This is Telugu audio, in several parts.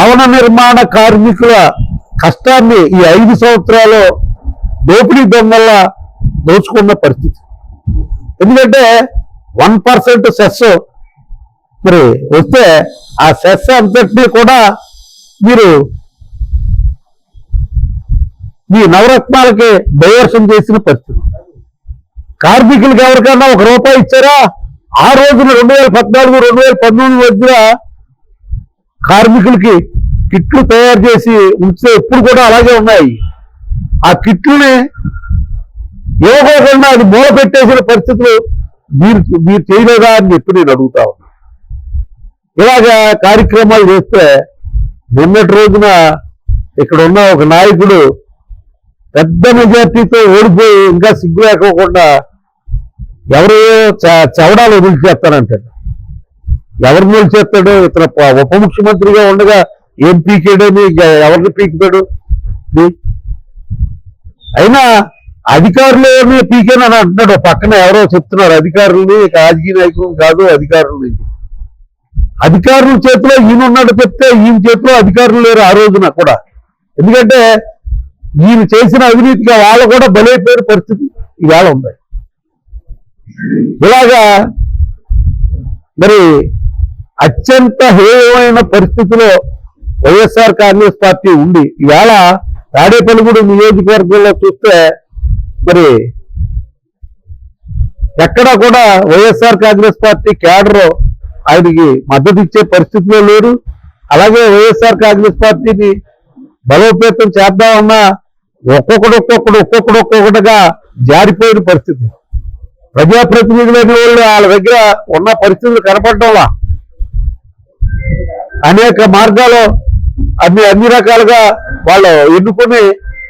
భవన నిర్మాణ కార్మికుల కష్టాన్ని ఈ ఐదు సంవత్సరాలు దోపిడీ దొంగల దోచుకున్న పరిస్థితి. ఎందుకంటే వన్ పర్సెంట్ సెస్ మరి వస్తే ఆ సెస్ అంతటినీ కూడా మీరు మీ నవరత్నాలకి డైవర్షన్ చేసిన పరిస్థితి. కార్మికులకు ఎవరికైనా ఒక రూపాయి ఇచ్చారా? ఆ రోజున రెండు వేల పద్నాలుగు రెండు వేల పంతొమ్మిది మధ్య కార్మికులకి కిట్లు తయారు చేసి ఉంచితే ఇప్పుడు కూడా అలాగే ఉన్నాయి. ఆ కిట్లని ఇవ్వకోకుండా అది మూల పెట్టేసిన పరిస్థితులు మీరు మీరు చేయలేదా అని చెప్పి నేను అడుగుతా ఉన్నా. ఇలాగా కార్యక్రమాలు చేస్తే నిన్నటి రోజున ఇక్కడ ఉన్న ఒక నాయకుడు పెద్ద మెజార్టీతో ఓడిపోయి ఇంకా సిగ్గు లేకోకుండా ఎవరో చ- చవడాలు వదిలిచేస్తానంటాడు ఎవరిని వదిలిచేస్తాడు ఇతను ఉప ముఖ్యమంత్రిగా ఉండగా ఏం పీకేడని ఇక ఎవరిని పీకుతాడు అయినా అధికారులు పీకేనని అంటున్నాడు. పక్కన ఎవరో చెప్తున్నారు. అధికారులని రాజకీయ నాయకులు కాదు అధికారులని అధికారుల చేతిలో ఈయన ఉన్నాడు చెప్తే ఈయన చేతిలో అధికారులు లేరు ఆ రోజున కూడా. ఎందుకంటే ఈయన చేసిన అవినీతిగా వాళ్ళు కూడా బలైపోయిన పరిస్థితి ఇవాళ ఉంది. ఇలాగా మరి అత్యంత హేయమైన పరిస్థితిలో వైఎస్ఆర్ కాంగ్రెస్ పార్టీ ఉంది. ఇవాళ తాడేపల్లిగూడు నియోజకవర్గంలో చూస్తే మరి ఎక్కడ కూడా వైఎస్ఆర్ కాంగ్రెస్ పార్టీ క్యాడర్ ఆయనకి మద్దతు ఇచ్చే పరిస్థితిలో లేరు. అలాగే వైఎస్ఆర్ కాంగ్రెస్ పార్టీని బలోపేతం చేద్దామన్నా ఒక్కొక్కడు ఒక్కొక్కడు ఒక్కొక్కడు ఒక్కొక్కటిగా జారిపోయిన పరిస్థితి. ప్రజాప్రతినిధులైన వాళ్ళు వాళ్ళ దగ్గర ఉన్న పరిస్థితులు కనపడటంలా అనేక మార్గాలు అన్ని అన్ని రకాలుగా వాళ్ళు ఎన్నుకొని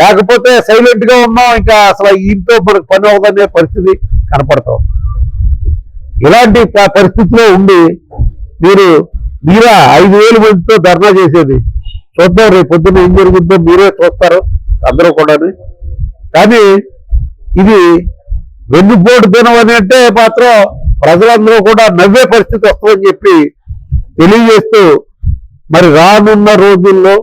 లేకపోతే సైలెంట్గా ఉన్నాం ఇంకా అసలు ఇంట్లో మనకు పని అవ్వదనే పరిస్థితి కనపడతాం. ఇలాంటి పరిస్థితిలో ఉండి మీరు మీరా ఐదు వేల మందితో ధర్నా చేసేది. చూద్దాం రేపు పొద్దున్న ఏం జరుగుతుందో మీరే చూస్తారు అందరూ కూడా కానీ ఇది వెన్నుపోటు దినం అని అంటే మాత్రం ప్రజలందరూ కూడా నవ్వే పరిస్థితి వస్తుందని చెప్పి తెలియజేస్తూ మరి రానున్న రోజుల్లో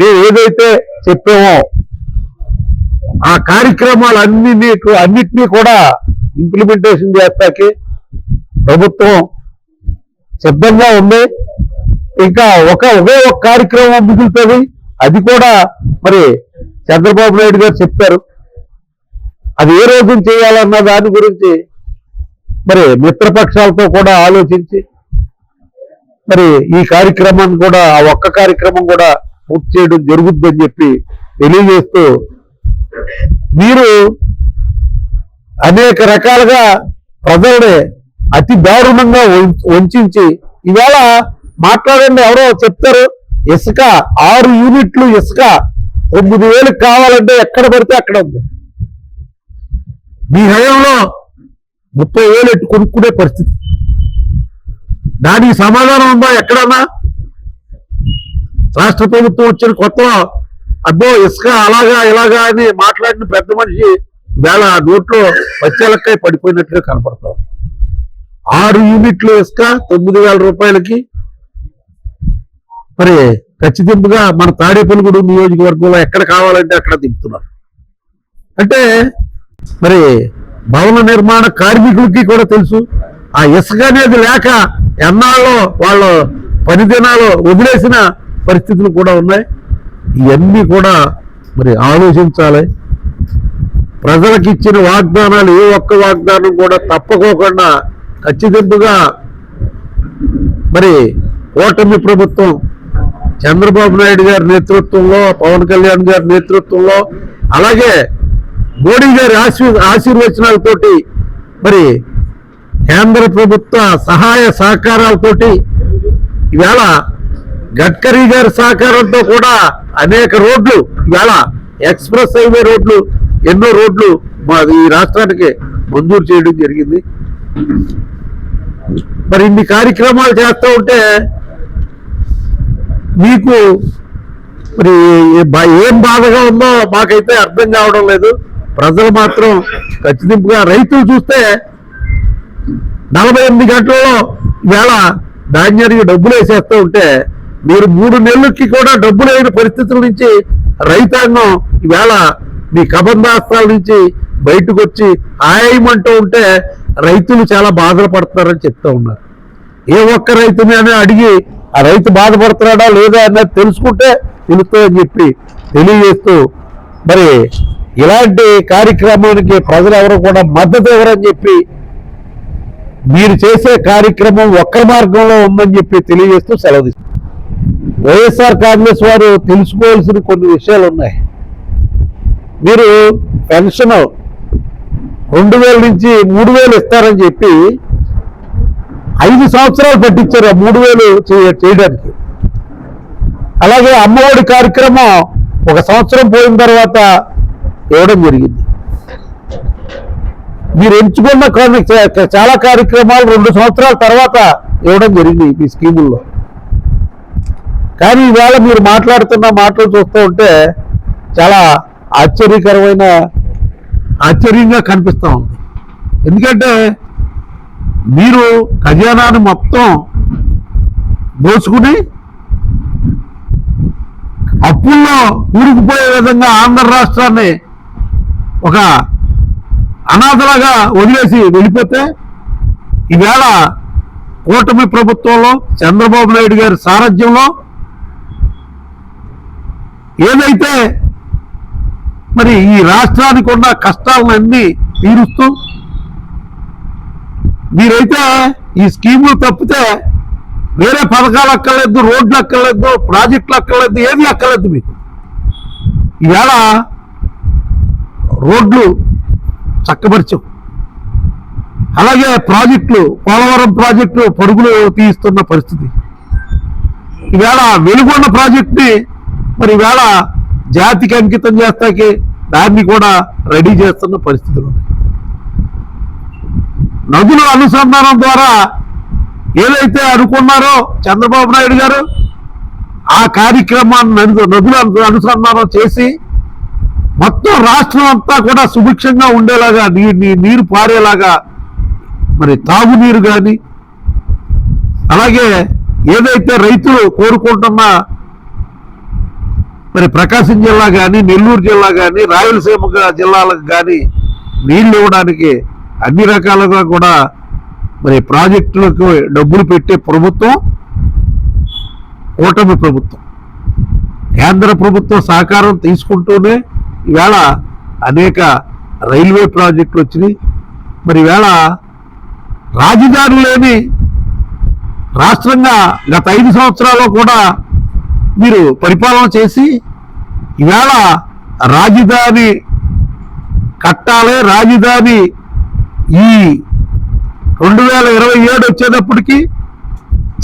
మేము ఏదైతే చెప్పామో ఆ కార్యక్రమాలన్నీ నీకు అన్నిటినీ కూడా ఇంప్లిమెంటేషన్ చేస్తాకి ప్రభుత్వం సిద్ధంగా ఉంది. ఇంకా ఒక ఒకే ఒక కార్యక్రమం మిగులుతుంది. అది కూడా మరి చంద్రబాబు నాయుడు గారు చెప్పారు. అది ఏ రోజు చేయాలన్న దాని గురించి మరి మిత్రపక్షాలతో కూడా ఆలోచించి మరి ఈ కార్యక్రమాన్ని కూడా ఆ ఒక్క కార్యక్రమం కూడా పూర్తి చేయడం జరుగుద్దని చెప్పి తెలియజేస్తూ మీరు అనేక రకాలుగా ప్రజల్ని అతి దారుణంగా వం- వంచించి మాట్లాడండి ఎవరో చెప్తారు ఇసుక ఆరు యూనిట్లు ఇసుక తొమ్మిది వేలు కావాలంటే ఎక్కడ పడితే అక్కడ ఉంది. మీ హయాంలో ముప్పై వేలు ఎట్టు కొనుక్కునే పరిస్థితి. దానికి సమాధానం ఉందా? ఎక్కడన్నా? రాష్ట్ర ప్రభుత్వం వచ్చిన కొత్తలో అబ్బో ఇసుక అలాగా ఇలాగా అని మాట్లాడిన పెద్ద మనిషి వేళ నోట్లో వచ్చేలక్కై పడిపోయినట్టుగా కనపడతాం. ఆరు యూనిట్లు ఇసుక తొమ్మిది వేల రూపాయలకి. మరి ఖచ్చితంగా మన తాడేపల్లిగూడు నియోజకవర్గంలో ఎక్కడ కావాలంటే అక్కడ దింపుతున్నారు. అంటే మరి భవన నిర్మాణ కార్మికులకి కూడా తెలుసు. ఆ ఇసుక అనేది లేక ఎన్నాళ్ళు వాళ్ళు పని దినాలు వదిలేసిన పరిస్థితులు కూడా ఉన్నాయి. ఇవన్నీ కూడా మరి ఆలోచించాలి. ప్రజలకు ఇచ్చిన వాగ్దానాలు ఏ ఒక్క వాగ్దానం కూడా తప్పకోకుండా ఖచ్చితంగా మరి ఓటమి ప్రభుత్వం చంద్రబాబు నాయుడు గారి నేతృత్వంలో పవన్ కళ్యాణ్ గారి నేతృత్వంలో అలాగే మోడీ గారి ఆశీ ఆశీర్వచనాలతోటి మరి కేంద్ర ప్రభుత్వ సహాయ సహకారాలతోటి ఇవాళ గడ్కరీ గారి సహకారంతో కూడా అనేక రోడ్లు ఇవాళ ఎక్స్ప్రెస్ హైవే రోడ్లు ఎన్నో రోడ్లు మా ఈ రాష్ట్రానికి మంజూరు చేయడం జరిగింది. మరి ఇన్ని కార్యక్రమాలు చేస్తూ ఉంటే మీకు మరి ఏం బాధగా ఉందో మాకైతే అర్థం కావడం లేదు. ప్రజలు మాత్రం ఖచ్చితంగా రైతులు చూస్తే నలభై ఎనిమిది గంటల్లో వేళ ధాన్యానికి డబ్బులు వేసేస్తూ ఉంటే మీరు మూడు నెలలకి కూడా డబ్బులు అయిన పరిస్థితుల నుంచి రైతాంగం ఈవేళ మీ కబంధాస్త్రాల నుంచి బయటకు వచ్చి హాయమంటూ ఉంటే రైతులు చాలా బాధలు పడుతున్నారని చెప్తా ఉన్నారు. ఏ ఒక్క రైతుని అని అడిగి ఆ రైతు బాధపడుతున్నాడా లేదా అన్నది తెలుసుకుంటే తెలుస్తుందని చెప్పి తెలియజేస్తూ మరి ఇలాంటి కార్యక్రమానికి ప్రజలు ఎవరు కూడా మద్దతు ఎవరని చెప్పి మీరు చేసే కార్యక్రమం ఒక్క మార్గంలో ఉందని చెప్పి తెలియజేస్తూ సెలవు వైఎస్ఆర్ కాంగ్రెస్ వారు తెలుసుకోవాల్సిన కొన్ని విషయాలు ఉన్నాయి. మీరు పెన్షన్ రెండు వేల నుంచి మూడు వేలు ఇస్తారని చెప్పి ఐదు సంవత్సరాలు పట్టించారు ఆ మూడు వేలు చేయ- చేయడానికి. అలాగే అమ్మఒడి కార్యక్రమం ఒక సంవత్సరం పోయిన తర్వాత ఇవ్వడం జరిగింది. మీరు ఎంచుకున్న చాలా కార్యక్రమాలు రెండు సంవత్సరాల తర్వాత ఇవ్వడం జరిగింది ఈ స్కీముల్లో. కానీ ఈవేళ మీరు మాట్లాడుతున్న మాటలు చూస్తూ ఉంటే చాలా ఆశ్చర్యకరమైన ఆశ్చర్యంగా కనిపిస్తూ ఉంది. ఎందుకంటే మీరు ఖజానాను మొత్తం దోచుకుని అప్పుల్లో ఊరికిపోయే విధంగా ఆంధ్ర రాష్ట్రాన్ని ఒక అనాథలాగా వదిలేసి వెళ్ళిపోతే ఈవేళ కూటమి ప్రభుత్వంలో చంద్రబాబు నాయుడు గారి సారథ్యంలో ఏదైతే మరి ఈ రాష్ట్రానికి ఉన్న కష్టాలన్నీ తీరుస్తూ మీరైతే ఈ స్కీములు తప్పితే వేరే పథకాలు అక్కర్లేదు రోడ్లు అక్కర్లేదు ప్రాజెక్టులు అక్కర్లేదు ఏది అక్కర్లేదు మీకు. ఇవాళ రోడ్లు చక్కబరిచాం అలాగే ప్రాజెక్టులు పోలవరం ప్రాజెక్టు పరుగులు తీస్తున్న పరిస్థితి. ఈవేళ వెలుగొండ ప్రాజెక్టుని మరి ఈవేళ జాతికి అంకితం చేస్తాకి దాన్ని కూడా రెడీ చేస్తున్న పరిస్థితులు నదుల అనుసంధానం ద్వారా ఏదైతే అనుకున్నారో చంద్రబాబు నాయుడు గారు ఆ కార్యక్రమాన్ని నదుల అనుసంధానం చేసి మొత్తం రాష్ట్రం అంతా కూడా సుభిక్షంగా ఉండేలాగా నీ- నీరు పారేలాగా మరి తాగునీరు కానీ అలాగే ఏదైతే రైతులు కోరుకుంటున్న మరి ప్రకాశం జిల్లా కానీ నెల్లూరు జిల్లా కానీ రాయలసీమ జిల్లాలకు కానీ నీళ్ళు ఇవ్వడానికి అన్ని రకాలుగా కూడా మరి ప్రాజెక్టులకు డబ్బులు పెట్టే ప్రభుత్వం కూటమి ప్రభుత్వం. కేంద్ర ప్రభుత్వం సహకారం తీసుకుంటూనే ఈవేళ అనేక రైల్వే ప్రాజెక్టులు వచ్చినాయి. మరి ఈవేళ రాజధాని లేని రాష్ట్రంగా గత ఐదు సంవత్సరాల్లో కూడా మీరు పరిపాలన చేసి ఈవేళ రాజధాని కట్టాలి రాజధాని ఈ రెండు వేల ఇరవై ఏడు వచ్చేటప్పటికి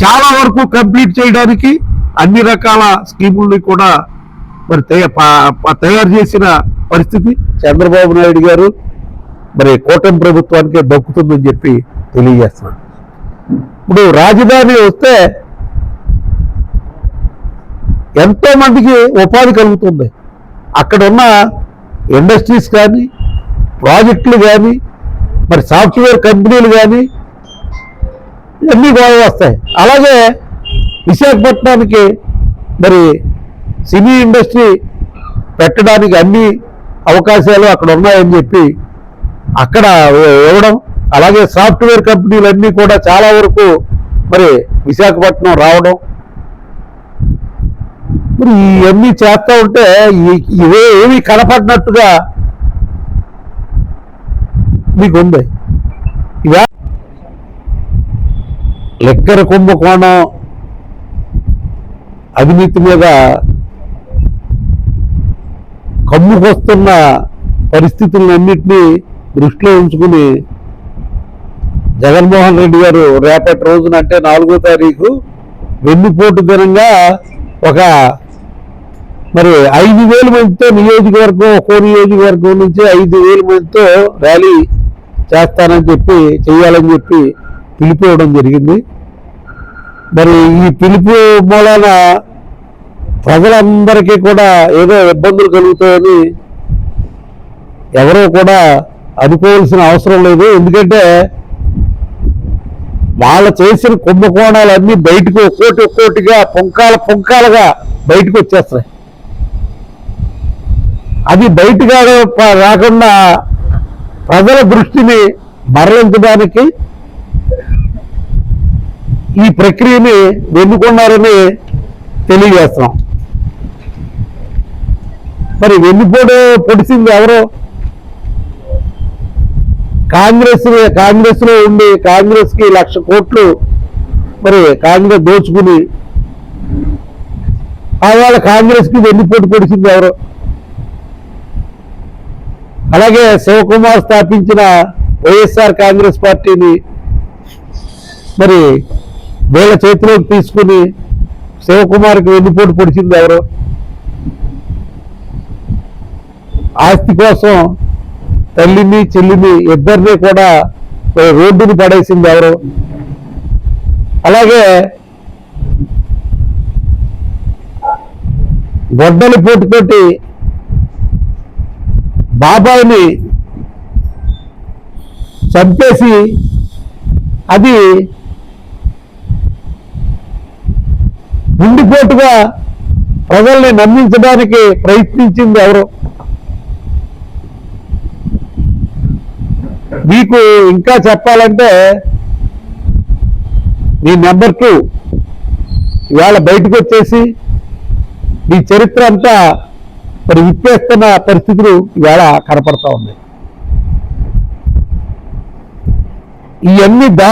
చాలా వరకు కంప్లీట్ చేయడానికి అన్ని రకాల స్కీముల్ని కూడా మరి తయ- తయారు చేసిన పరిస్థితి చంద్రబాబు నాయుడు గారు మరి కూటమి ప్రభుత్వానికే దక్కుతుందని చెప్పి తెలియజేస్తున్నాను. ఇప్పుడు రాజధాని వస్తే ఎంతో మందికి ఉపాధి కలుగుతుంది. అక్కడ ఉన్న ఇండస్ట్రీస్ కానీ ప్రాజెక్టులు కానీ మరి సాఫ్ట్వేర్ కంపెనీలు కానీ ఇవన్నీ బాగా వస్తాయి. అలాగే విశాఖపట్నానికి మరి సినీ ఇండస్ట్రీ పెట్టడానికి అన్ని అవకాశాలు అక్కడ ఉన్నాయని చెప్పి అక్కడ ఇవ్వడం అలాగే సాఫ్ట్వేర్ కంపెనీలు అన్నీ కూడా చాలా వరకు మరి విశాఖపట్నం రావడం. మరి ఇవన్నీ చేస్తూ ఉంటే ఇవే ఏమి కనపడినట్టుగా మీకు ఉంది ఇవా లెక్కర కుంభకోణం అవినీతి మీద కమ్ముకొస్తున్న పరిస్థితులన్నింటినీ దృష్టిలో ఉంచుకుని జగన్మోహన్ రెడ్డి గారు రేపటి రోజున అంటే నాలుగో తారీఖు వెన్నుపోటు దినంగా ఒక మరి ఐదు వేల మందితో నియోజకవర్గం ఒక్కో నియోజకవర్గం నుంచి ఐదు వేల మందితో ర్యాలీ చేస్తానని చెప్పి చేయాలని చెప్పి పిలిపివ్వడం ఇవ్వడం జరిగింది. మరి ఈ పిలుపు మూలాన ప్రజలందరికీ కూడా ఏదో ఇబ్బందులు కలుగుతాయని ఎవరూ కూడా అనుకోవాల్సిన అవసరం లేదు. ఎందుకంటే వాళ్ళు చేసిన కుంభకోణాలన్నీ బయటకు ఒక్కోటి ఒక్కోటిగా పొంకాల పొంకాలుగా బయటకు వచ్చేస్తాయి అది బయటగా రాకుండా ప్రజల దృష్టిని మరలించడానికి ఈ ప్రక్రియని వెన్నుకున్నారని తెలియజేస్తున్నాం. మరి వెన్నుపోటు పొడిచింది ఎవరు? కాంగ్రెస్ కాంగ్రెస్లో ఉండి కాంగ్రెస్కి లక్ష కోట్లు మరి కాంగ్రెస్ దోచుకుని ఆవేళ కాంగ్రెస్కి పొడిచింది ఎవరు? అలాగే శివకుమార్ స్థాపించిన వైఎస్ఆర్ కాంగ్రెస్ పార్టీని మరి వీళ్ళ చేతిలోకి తీసుకుని శివకుమార్కి వెళ్ళిపోటు పొడిచింది ఎవరు? ఆస్తి కోసం తల్లిని చెల్లిని ఇద్దరిని కూడా రోడ్డుని పడేసింది ఎవరు? అలాగే గొడ్డలి పోటుతోటి బాబాయిని చంపేసి అది గుండిపోటుగా ప్రజల్ని నమ్మించడానికి ప్రయత్నించింది ఎవరు? మీకు ఇంకా చెప్పాలంటే మీ నెంబర్ టూ. ఇవాళ బయటకు వచ్చేసి మీ చరిత్ర అంతా మరి విప్పేస్తున్న పరిస్థితులు ఇవాళ కనపడతా ఉన్నాయి. ఇవన్నీ దా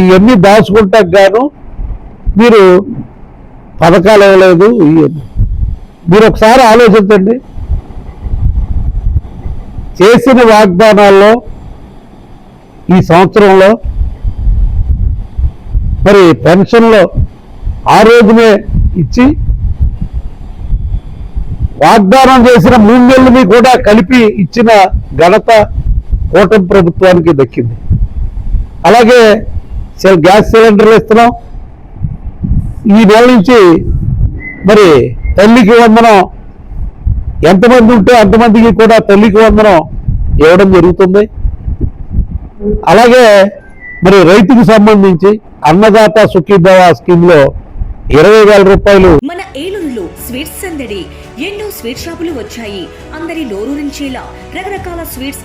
ఇవన్నీ దాచుకుంటా గాను మీరు పథకాలు ఇవ్వలేదు మీరు ఒకసారి ఆలోచించండి. చేసిన వాగ్దానాల్లో ఈ సంవత్సరంలో మరి పెన్షన్లో ఆ రోజునే ఇచ్చి వాగ్దానం చేసిన మూడు నెలలని కూడా కలిపి ఇచ్చిన ఘనత కూటమి ప్రభుత్వానికి దక్కింది. అలాగే సెల్- గ్యాస్ సిలిండర్లు ఇస్తున్నాం. ఈ నెల నుంచి మరి తల్లికి వందనం. ఎంతమంది ఉంటే అంతమందికి కూడా తల్లికి వందనం ఇవ్వడం జరుగుతుంది. అలాగే మరి రైతుకు సంబంధించి అన్నదాత సుఖీభవ స్కీమ్లో ఇరవై వేల రూపాయలు. మన ఏలూరులో స్వీట్స్ సందడి ఎన్నో స్వీట్ షాపులు వచ్చాయి. అందరి నోరు నుంచేలా రకరకాల స్వీట్స్